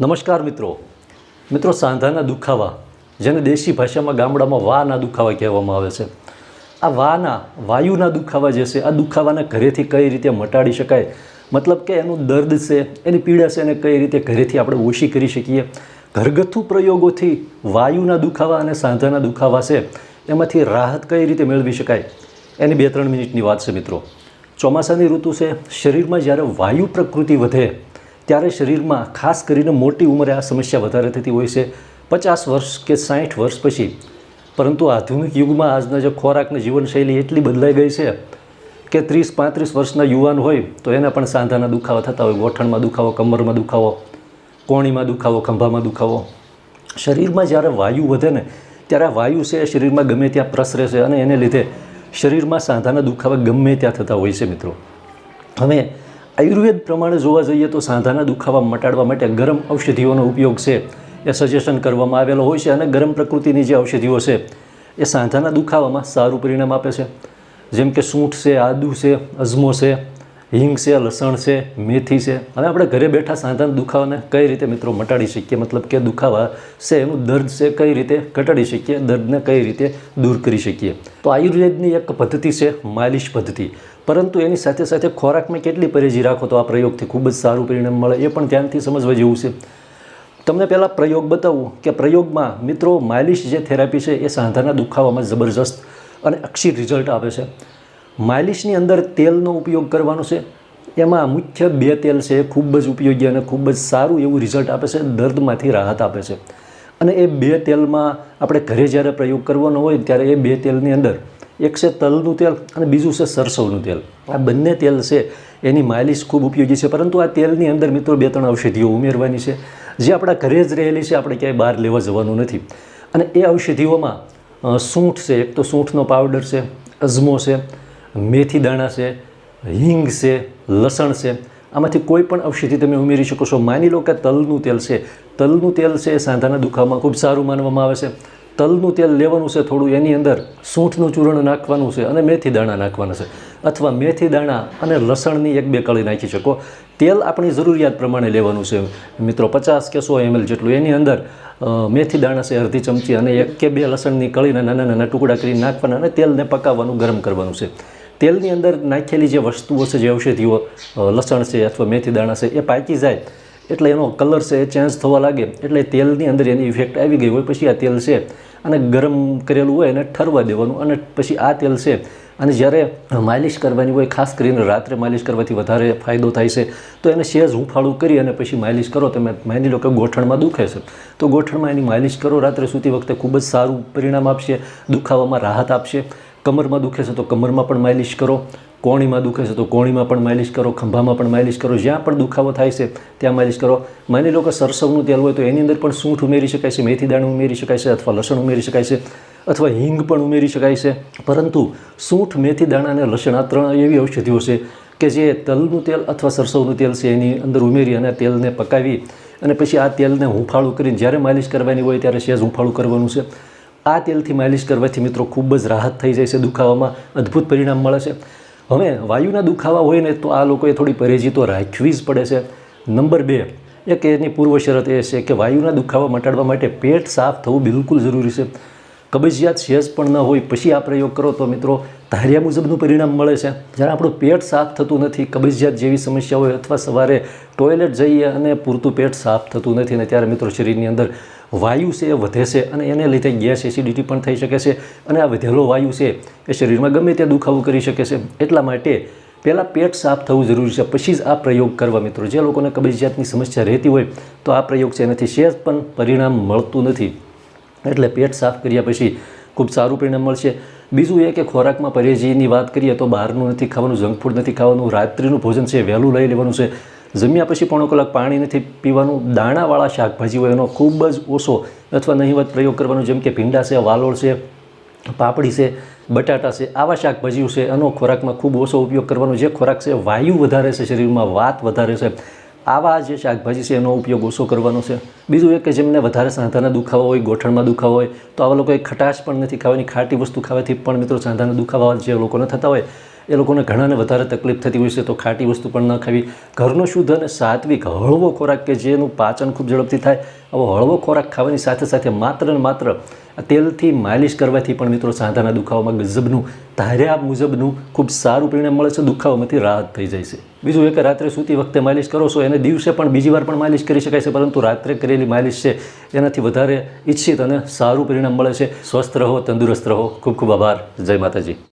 નમસ્કાર મિત્રો. મિત્રો, સાંધાના દુખાવા, જેને દેશી ભાષામાં ગામડામાં વાના દુખાવા કહેવામાં આવે છે. આ વાના, વાયુના દુખાવા જે છે, આ દુખાવાને ઘરેથી કઈ રીતે મટાડી શકાય? મતલબ કે એનું દર્દ છે, એની પીડા છે, એને કઈ રીતે ઘરેથી આપણે ઓછી કરી શકીએ? ઘરગથ્થુ પ્રયોગોથી વાયુના દુખાવા અને સાંધાના દુખાવા છે, એમાંથી રાહત કઈ રીતે મેળવી શકાય? એની બે ત્રણ મિનિટની વાત છે મિત્રો. ચોમાસાની ઋતુ છે, શરીરમાં જ્યારે વાયુ પ્રકૃતિ વધે ત્યારે શરીરમાં ખાસ કરીને મોટી ઉંમરે આ સમસ્યા વધારે થતી હોય છે. પચાસ વર્ષ કે સાઠ વર્ષ પછી. પરંતુ આધુનિક યુગમાં આજના જે ખોરાકની જીવનશૈલી એટલી બદલાઈ ગઈ છે કે ત્રીસ પાંત્રીસ વર્ષના યુવાન હોય તો એને પણ સાંધાના દુખાવા થતા હોય. ગોઠણમાં દુખાવો, કમરમાં દુખાવો, કોણીમાં દુખાવો, ખંભામાં દુખાવો. શરીરમાં જ્યારે વાયુ વધે ને, ત્યારે આ વાયુ છે એ શરીરમાં ગમે ત્યાં પ્રસરે છે અને એને લીધે શરીરમાં સાંધાના દુખાવા ગમે ત્યાં થતા હોય છે મિત્રો. હવે આયુર્વેદ પ્રમાણે જોવા જઈએ તો સાંધાના દુખાવા મટાડવા માટે ગરમ ઔષધિઓનો ઉપયોગ છે. એ સજેશન કરવામાં આવેલો હોય છે અને ગરમ પ્રકૃતિની જે ઔષધિઓ છે, એ સાંધાના દુખાવામાં સારું પરિણામ આપે છે. જેમ કે સૂંઠ છે, આદુ છે અજમો છે હિંગ છે, લસણ છે, મેથી છે. હવે આપણે ઘરે બેઠા સાંધાના દુખાવાને કઈ રીતે મિત્રો મટાડી શકીએ? મતલબ કે દુખાવા છે, એનું દર્દ છે, કઈ રીતે ઘટાડી શકીએ? દર્દને કઈ રીતે દૂર કરી શકીએ? તો આયુર્વેદની એક પદ્ધતિ છે, માલિશ પદ્ધતિ. પરંતુ એની સાથે સાથે ખોરાકમાં કેટલી પરેજી રાખો તો આ પ્રયોગથી ખૂબ જ સારું પરિણામ મળે, એ પણ ધ્યાનથી સમજવા જેવું છે. તમને પહેલાં પ્રયોગ બતાવું કે પ્રયોગમાં મિત્રો માલિશ જે થેરાપી છે, એ સાંધાના દુખાવામાં જબરજસ્ત અને અક્ષી રિઝલ્ટ આપે છે. માલિશની અંદર તેલનો ઉપયોગ કરવાનો છે. એમાં મુખ્ય બે તેલ છે, ખૂબ જ ઉપયોગી અને ખૂબ જ સારું એવું રિઝલ્ટ આપે છે, દર્દમાંથી રાહત આપે છે. અને એ બે તેલમાં આપણે ઘરે જ્યારે પ્રયોગ કરવાનો હોય ત્યારે એ બે તેલની અંદર એક છે તલનું તેલ અને બીજું છે સરસવનું તેલ. આ બંને તેલ છે એની માલિશ ખૂબ ઉપયોગી છે. પરંતુ આ તેલની અંદર મિત્રો બે ત્રણ ઔષધિઓ ઉમેરવાની છે. જે આપણા ઘરે જ રહેલી છે, આપણે ક્યાંય બહાર લેવા જવાનું નથી. અને એ ઔષધિઓમાં સૂંઠ છે, એક તો સૂંઠનો પાવડર છે, અજમો છે મેથી દાણા છે, હિંગ છે, લસણ છે. આમાંથી કોઈ પણ ઔષધિ તમે ઉમેરી શકો છો. માની લો કે તલનું તેલ છે. તલનું તેલ છે એ સાંધાના દુખાવામાં ખૂબ સારું માનવામાં આવે છે. તલનું તેલ લેવાનું છે થોડું, એની અંદર સૂંઠનું ચૂર્ણ નાખવાનું છે અને મેથી દાણા નાખવાના છે. અથવા મેથી દાણા અને લસણની એક બે કળી નાખી શકો. તેલ આપણી જરૂરિયાત પ્રમાણે લેવાનું છે. મિત્રો, પચાસ કે સો એમએલ જેટલું. એની અંદર મેથી દાણા છે અડધી ચમચી અને એક કે બે લસણની કળીના નાના નાના ટુકડા કરીને નાખવાના અને તેલને પકાવવાનું ગરમ કરવાનું છે. તેલની અંદર નાખેલી જે વસ્તુઓ છે, જે ઔષધિઓ લસણ છે અથવા મેથી દાણા છે, એ પાકી જાય. એટલે એનો કલર છે એ ચેન્જ થવા લાગે. એટલે તેલની અંદર એની ઇફેક્ટ આવી ગઈ હોય પછી આ તેલ છે અને ગરમ કરેલું હોય એને ઠરવા દેવાનું અને પછી આ તેલ છે. અને જ્યારે માલિશ કરવાની હોય, ખાસ કરીને રાત્રે માલિશ કરવાથી વધારે ફાયદો થાય છે, તો એને સેજ હુંફાળું કરી અને પછી માલિશ કરો. તમે માની લો કે ગોઠણમાં દુખે છે, તો ગોઠણમાં એની માલિશ કરો. રાત્રે સૂતી વખતે ખૂબ જ સારું પરિણામ આપશે, દુખાવામાં રાહત આપશે. કમરમાં દુખે છે તો કમરમાં પણ માલિશ કરો, કોણીમાં દુખે છે તો કોણીમાં પણ માલિશ કરો, ખંભામાં પણ માલિશ કરો, જ્યાં પણ દુખાવો થાય છે ત્યાં માલિશ કરો. માની લો કે સરસવનું તેલ હોય તો એની અંદર પણ સૂંઠ ઉમેરી શકાય છે, મેથી દાણું ઉમેરી શકાય છે અથવા લસણ ઉમેરી શકાય છે અથવા હિંગ પણ ઉમેરી શકાય છે. પરંતુ સૂંઠ મેથી દાણા અને લસણ આ ત્રણ એવી ઔષધિઓ છે કે જે તલનું તેલ અથવા સરસવનું તેલ છે એની અંદર ઉમેરી અને તેલને પકાવી અને પછી આ તેલને હુંફાળું કરીને જ્યારે માલિશ કરવાની હોય ત્યારે સહેજ હુંફાળું કરવાનું છે. આ તેલથી માલિશ કરવાથી મિત્રો ખૂબ જ રાહત થઈ જાય છે. દુખાવામાં અદ્ભુત પરિણામ મળે છે. હવે વાયુના દુખાવા હોય ને તો આ લોકોએ થોડી પરેજી તો રાખવી જ પડે છે. નંબર બે, એક એની પૂર્વ શરત એ છે કે વાયુના દુખાવા મટાડવા માટે પેટ સાફ થવું બિલકુલ જરૂરી છે. કબજિયાત સહેજ પણ ન હોય, પછી આ પ્રયોગ કરો તો મિત્રો ધાર્યા મુજબનું પરિણામ મળે છે. જ્યારે આપણું પેટ સાફ થતું નથી, કબજિયાત જેવી સમસ્યા હોય અથવા સવારે ટોયલેટ જઈએ અને પૂરતું પેટ સાફ થતું નથી અને ત્યારે મિત્રો શરીરની અંદર વાયુ છે એ વધે છે અને એને લીધે ગેસ એસિડિટી પણ થઈ શકે છે અને આ વધેલો વાયુ છે એ શરીરમાં ગમે ત્યાં દુખાવો કરી શકે છે. એટલા માટે પહેલાં પેટ સાફ થવું જરૂરી છે, પછી જ આ પ્રયોગ કરવા મિત્રો. જે લોકોને કબજિયાતની સમસ્યા રહેતી હોય તો આ પ્રયોગ છે, એનાથી શેર પણ પરિણામ મળતું નથી. એટલે પેટ સાફ કર્યા પછી ખૂબ સારું પરિણામ મળશે. બીજું એ કે ખોરાકમાં પરેજીની વાત કરીએ તો બહારનું નથી ખાવાનું, જંક ફૂડ નથી ખાવાનું, રાત્રિનું ભોજન છે, વહેલું લઈ લેવાનું છે. જમ્યા પછી પોણો કલાક પાણી નથી પીવાનું દાણાવાળા શાકભાજી હોય એનો ખૂબ જ ઓછો અથવા નહીવત પ્રયોગ કરવાનો, જેમ કે ભીંડા છે, વાલોળ છે, પાપડી છે, બટાટા છે, આવા શાકભાજીઓ છે, એનો ખોરાકમાં ખૂબ ઓછો ઉપયોગ કરવાનો. જે ખોરાક છે, વાયુ વધારે છે, શરીરમાં વાત વધારે છે. આવા જે શાકભાજી છે, એનો ઉપયોગ ઓછો કરવાનો છે. બીજું એક કે જેમને વધારે સાંધાના દુખાવા હોય, ગોઠણમાં દુખાવા હોય, તો આવા લોકોએ ખટાશ પણ નથી ખાવાની, ખાટી વસ્તુ ખાવાથી પણ મિત્રો સાંધાના દુખાવા જે લોકોને થતા હોય એ લોકોને ઘણાને વધારે તકલીફ થતી હોય છે, તો ખાટી વસ્તુ પણ ન ખાવી. ઘરનો શુદ્ધ અને સાત્વિક હળવો ખોરાક કે જેનું પાચન ખૂબ ઝડપથી થાય, આવો હળવો ખોરાક ખાવાની સાથે સાથે માત્ર ને માત્ર તેલથી માલિશ કરવાથી પણ મિત્રો સાંધાના દુખાવામાં ગજબનું, ધાર્યા મુજબનું ખૂબ સારું પરિણામ મળે છે, દુખાવામાંથી રાહત થઈ જાય છે. બીજું એ કે રાત્રે સૂતી વખતે માલિશ કરો છો, એને દિવસે પણ બીજી વાર પણ માલિશ કરી શકાય છે, પરંતુ રાત્રે કરેલી માલિશ છે, એનાથી વધારે ઈચ્છિત અને સારું પરિણામ મળે છે. સ્વસ્થ રહો, તંદુરસ્ત રહો. ખૂબ ખૂબ આભાર. જય માતાજી.